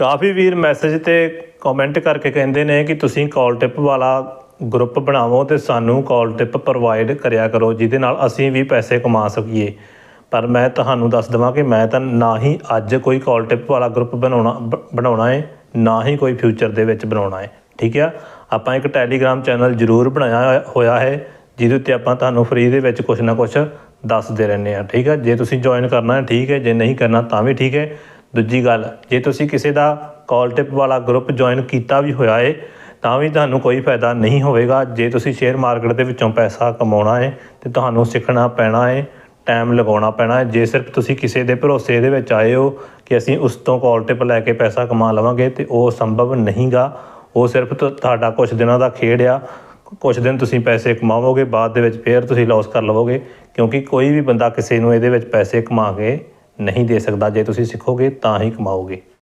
ਕਾਫੀ ਵੀਰ message ਤੇ comment ਕਰਕੇ ਕਹਿੰਦੇ ਨੇ ਕਿ ਤੁਸੀਂ ਕਾਲ ਟਿਪ ਵਾਲਾ ਗਰੁੱਪ ਬਣਾਵੋ ਤੇ ਸਾਨੂੰ ਕਾਲ ਟਿਪ ਪ੍ਰੋਵਾਈਡ ਕਰਿਆ ਕਰੋ, ਜਿਹਦੇ ਨਾਲ ਅਸੀਂ ਵੀ ਪੈਸੇ ਕਮਾ ਸਕੀਏ। ਪਰ ਮੈਂ ਤੁਹਾਨੂੰ ਦੱਸ ਦਵਾਂ ਕਿ ਮੈਂ ਤਾਂ ਨਾ ਹੀ ਅੱਜ ਕੋਈ ਕਾਲ ਟਿਪ ਵਾਲਾ ਗਰੁੱਪ ਬਣਾਉਣਾ, ਬ- ਬਣਾਉਣਾ ਹੈ ਨਾ ਹੀ ਕੋਈ ਫਿਊਚਰ ਦੇ ਵਿੱਚ ਬਣਾਉਣਾ ਹੈ ਠੀਕ ਆ? ਆਪਾਂ ਇੱਕ ਟੈਲੀਗ੍ਰਾਮ ਚੈਨਲ ਜ਼ਰੂਰ ਬਣਾਇਆ ਹੋਇਆ- ਹੋਇਆ ਹੈ, ਜਿਹਦੇ ਉੱਤੇ ਆਪਾਂ ਤੁਹਾਨੂੰ ਫ੍ਰੀ ਦੇ ਵਿੱਚ ਕੁਝ ਨਾ ਕੁਝ ਦੱਸਦੇ ਰਹਿੰਦੇ ਆ ਠੀਕ ਆ? ਜੇ ਤੁਸੀਂ ਜੁਆਇਨ ਕਰਨਾ ਹੈ, ਠੀਕ ਹੈ, ਜੇ ਨਹੀਂ ਕਰਨਾ, ਤਾਂ ਵੀ ਠੀਕ ਹੈ। ਦੂਜੀ ਗੱਲ, ਜੇ ਤੁਸੀਂ ਕਿਸੇ ਦਾ ਕਾਲ ਟਿਪ ਵਾਲਾ ਗਰੁੱਪ ਜੁਆਇਨ ਕੀਤਾ ਵੀ ਹੋਇਆ ਹੈ ਤਾਂ ਵੀ ਤੁਹਾਨੂੰ ਕੋਈ ਫਾਇਦਾ ਨਹੀਂ ਹੋਵੇਗਾ। ਜੇ ਤੁਸੀਂ ਸ਼ੇਅਰ ਮਾਰਕੀਟ ਦੇ ਵਿੱਚੋਂ ਪੈਸਾ ਕਮਾਉਣਾ ਹੈ ਤੇ ਤੁਹਾਨੂੰ ਸਿੱਖਣਾ ਪੈਣਾ ਏ ਟਾਈਮ ਲਗਾਉਣਾ ਪੈਣਾ ਹੈ ਜੇ ਸਿਰਫ ਤੁਸੀਂ ਕਿਸੇ ਦੇ ਭਰੋਸੇ ਦੇ ਵਿੱਚ ਆਏ ਹੋ ਕਿ ਅਸੀਂ ਉਸ ਤੋਂ ਕਾਲ ਟਿਪ ਲੈ ਕੇ ਪੈਸਾ ਕਮਾ ਲਵਾਂਗੇ, ਤੇ ਉਹ ਸੰਭਵ ਨਹੀਂਗਾ। ਉਹ ਸਿਰਫ ਤੁਹਾਡਾ ਕੁਝ ਦਿਨਾਂ ਦਾ ਖੇਡ ਆ। ਕੁਝ ਦਿਨ ਤੁਸੀਂ ਪੈਸੇ ਕਮਾਵੋਗੇ, ਬਾਅਦ ਦੇ ਵਿੱਚ ਫੇਰ ਤੁਸੀਂ ਲਾਸ ਕਰ ਲਵੋਗੇ, ਕਿਉਂਕਿ ਕੋਈ ਵੀ ਬੰਦਾ ਕਿਸੇ ਨੂੰ ਇਹਦੇ ਵਿੱਚ ਪੈਸੇ ਕਮਾ ਕੇ ਨਹੀਂ ਦੇ ਸਕਦਾ। ਜੇ ਤੁਸੀਂ ਸਿੱਖੋਗੇ ਤਾਂ ਹੀ ਕਮਾਓਗੇ।